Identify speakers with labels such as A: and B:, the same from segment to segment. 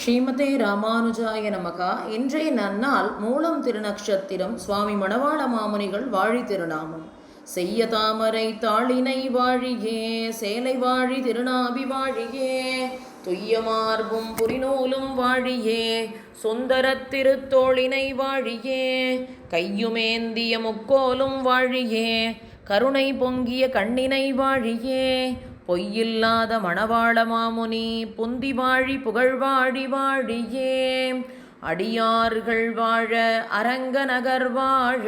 A: ஸ்ரீமதே ராமானுஜாய நமகா. இன்றைய நன்னாள் மூலம் திருநக்ஷத்திரம் சுவாமி மணவாள மாமுனிகள் வாழி திருநாமம். செய்ய தாமரை தாளினை வாழியே சேலை வாழி திருநாபி வாழியே துய்ய மார்பும் புரிநூலும் வாழியே சுந்தரத் திருத்தோளினை வாழியே கையுமேந்திய முக்கோலும் வாழியே கருணை பொங்கிய கண்ணினை வாழியே பொய்யில்லாத மணவாள மாமுனி புந்தி வாழி புகழ்வாழி வாழியே. அடியார்கள் வாழ அரங்க நகர் வாழ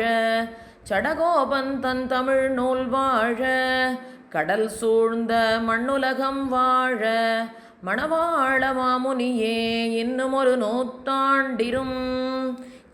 A: சடகோபன் தன் தமிழ் நூல் வாழ கடல் சூழ்ந்த மண்ணுலகம் வாழ. மணவாள மாமுனியே இன்னும் ஒரு நூற்றாண்டிரும்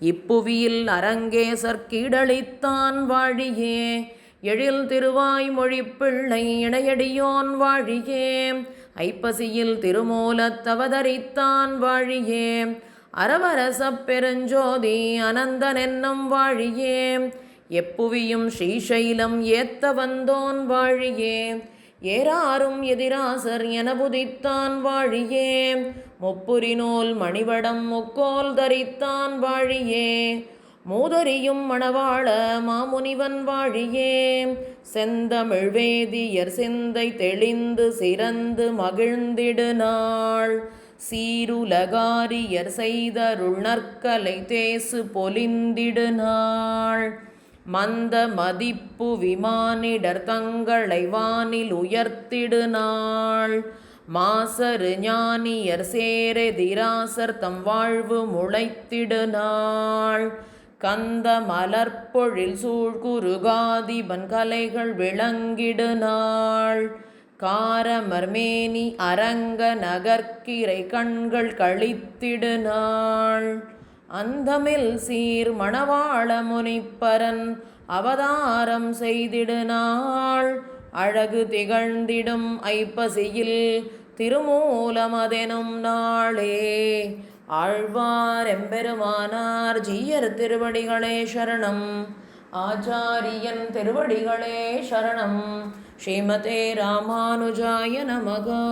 A: இப்புவியில் அரங்கேசர் கீடளித்தான் வாழியே. எழில் திருவாய் மொழிப்பிள்ளை இணையடியோன் வாழியே. ஐப்பசியில் திருமூலத்தவதரித்தான் வாழியே. அரவரசப் பெருஞ்சோதி அனந்தனென்னும் வாழியே. எப்புவியும் ஸ்ரீசைலம் ஏத்த வந்தோன் வாழியே. ஏறாரும் எதிராசர் என புதித்தான் வாழியே. முப்புரி நூல் மணிவடம் முக்கோல் தரித்தான் வாழியே. மூதறியும் மணவாள மாமுனிவன் வாழியே. செந்தமிழ் வேதியர் சிந்தை தெளிந்து சிறந்து மகிழ்ந்திடு நாள். சீருலகாரியர் செய்தருள் நற்கலை தேசு பொலிந்திடு நாள். மந்த மதிப்பு விமானிடர் தங்களை வானில் உயர்த்திடு நாள். மாசரு ஞானியர் சேரதிராசர் தம் வாழ்வு முளைத்திடு நாள். கந்த மலர்பொழில் சூழ்குருகாதிபன் கலைகள் விளங்கிடு நாள் காரமர்மேனி அரங்க நகர்க்கிரை கண்கள் கழித்திடு நாள் அந்தமில் சீர் மணவாள முனிப்பரன் அவதாரம் செய்திடு நாள் அழகு திகழ்ந்திடும் ஐப்பசியில் திருமூலமதெனும் நாளே. ஆழ்வார் எம்பெருமானார் ஜீயர் திருவடிகளே சரணம். ஆச்சாரியன் திருவடிகளே சரணம். ஸ்ரீமதே ராமானுஜாய நமகா.